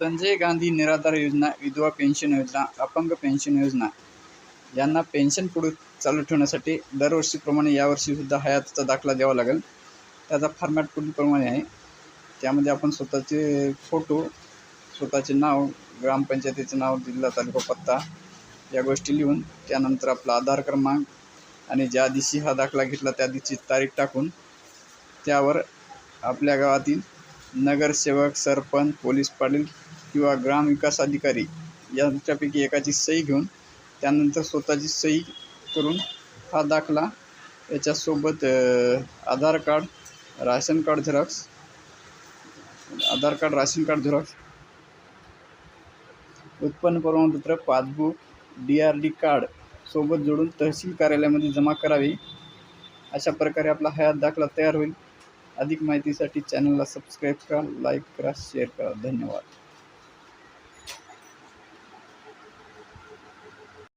संजय गांधी निराधार योजना विधवा पेन्शन योजना अपंग पेन्शन योजना यांना पेन्शन पुढे चालू ठेवण्यासाठी दरवर्षीप्रमाणे यावर्षीसुद्धा हयातीचा दाखला द्यावा लागेल. त्याचा फॉर्मॅट पुढीलप्रमाणे आहे. त्यामध्ये आपण स्वतःचे फोटो स्वतःचे नाव ग्रामपंचायतीचं नाव जिल्हा तालुका पत्ता या गोष्टी लिहून त्यानंतर आपला आधार क्रमांक आणि ज्या दिवशी हा दाखला घेतला त्या दिवशी तारीख टाकून त्यावर आपल्या गावातील नगरसेवक सरपंच पोलीस पाटील किंवा ग्रामविकास अधिकारी यांच्यापैकी एकाची सही घेऊन त्यानंतर स्वतःची सही करून हा दाखला याच्यासोबत Aadhaar card ration card xerox Aadhaar card ration card xerox उत्पन्न प्रमाणपत्र passbook D R D card सोबत जोडून तहसील कार्यालयामध्ये जमा करावी. अशा प्रकारे आपला हयात दाखला तयार होईल. अधिक माहितीसाठी चॅनलला सबस्क्राईब करा लाईक करा शेअर करा. धन्यवाद.